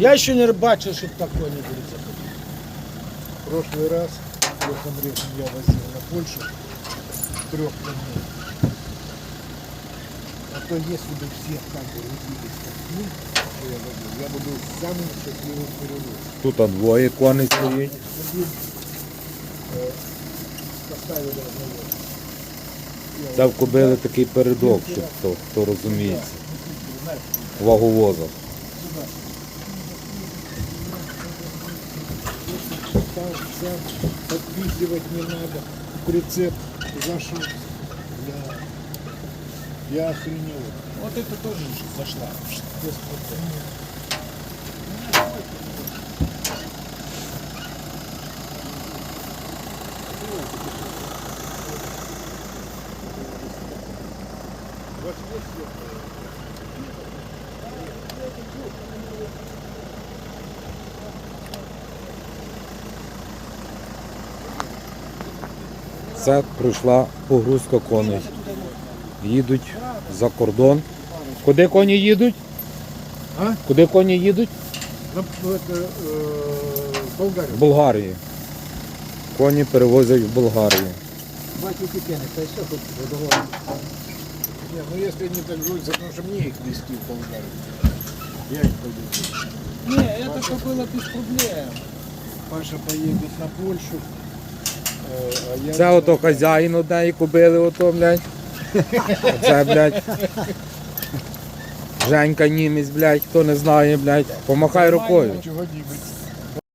Я ще не бачив, щоб такого не буде. прошлый раз летом летом я возил на Польшу трех коней. А то если бы все так бы рубились, как мы, что я водил, я бы был самым счастливым перевозчиком. Тут а двоє коней стоїть. Один э, поставили одного. Це в кобили такий передок, щоб хто, хто розуміється. Ваговоза. стал, взял, подпихивать не надо. Прицеп зашел. Я, я охренел. Вот это тоже зашла. Господь. Це прийшла погрузка коней. Їдуть за кордон. Куди коні їдуть? А? Куди коні їдуть? Болгария. В Болгарію. Коні перевозять в Болгарію. Батько Кипяник, та все тут задоволено. Не, ну если они так грузятся, потому что мне их везти в Болгарию. Я их пойду. Ні, це було без проблем. Паша поедет на Польшу. Це ото хазяїн однієї кобили, ото, блядь. Оце, блядь. Женька німець, блядь, хто не знає, блядь. Помахай рукою.